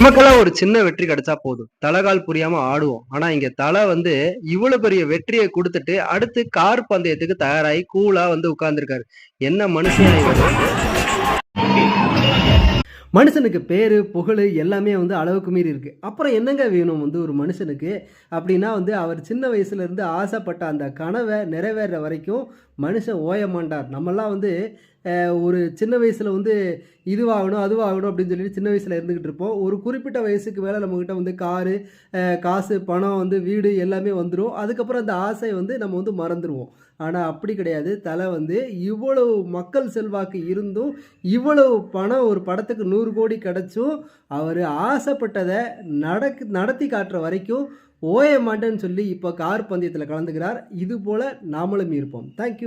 நமக்கெல்லாம் ஒரு சின்ன வெற்றி கிடைச்சா போதும். தலைகால் புரியாம ஆடுவோம். ஆனா இங்க தலை வந்து இவ்வளவு பெரிய வெற்றியை கொடுத்துட்டு அடுத்து கார் பந்தயத்துக்கு தயாராகி கூலா வந்து உட்கார்ந்துருக்காரு. என்ன மனுஷன் மனுஷனுக்கு பேர் புகழ் எல்லாமே வந்து அளவுக்கு மீறி இருக்குது அப்புறம் என்னங்க வேணும் வந்து ஒரு மனுஷனுக்கு? அப்படின்னா வந்து அவர் சின்ன வயசுலேருந்து ஆசைப்பட்ட அந்த கனவை நிறைவேற வரைக்கும் மனுஷன் ஓய மாட்டார் நம்மெல்லாம் வந்து ஒரு சின்ன வயசில் வந்து இதுவாகணும் அதுவாகணும் அப்படின்னு சொல்லிட்டு சின்ன வயசில் இருந்துக்கிட்டு இருப்போம். ஒரு குறிப்பிட்ட வயசுக்கு மேலே நம்மக்கிட்ட வந்து காரு காசு பணம் வந்து வீடு எல்லாமே வந்துடும் அதுக்கப்புறம் அந்த ஆசை வந்து நம்ம வந்து மறந்துடுவோம் ஆனால் அப்படி கிடையாது. தலை வந்து இவ்வளவு மக்கள் செல்வாக்கு இருந்தும் இவ்வளவு பணம் ஒரு படத்துக்கு நூறு கோடி கிடச்சும் அவர் ஆசைப்பட்டதை நடக்கு நடத்தி காட்டுற வரைக்கும் ஓய மாட்டேன்னு சொல்லி இப்போ கார் பந்தயத்தில் கலந்துக்கிறார். இது போல் நாமளும் இருப்போம். தேங்க்யூ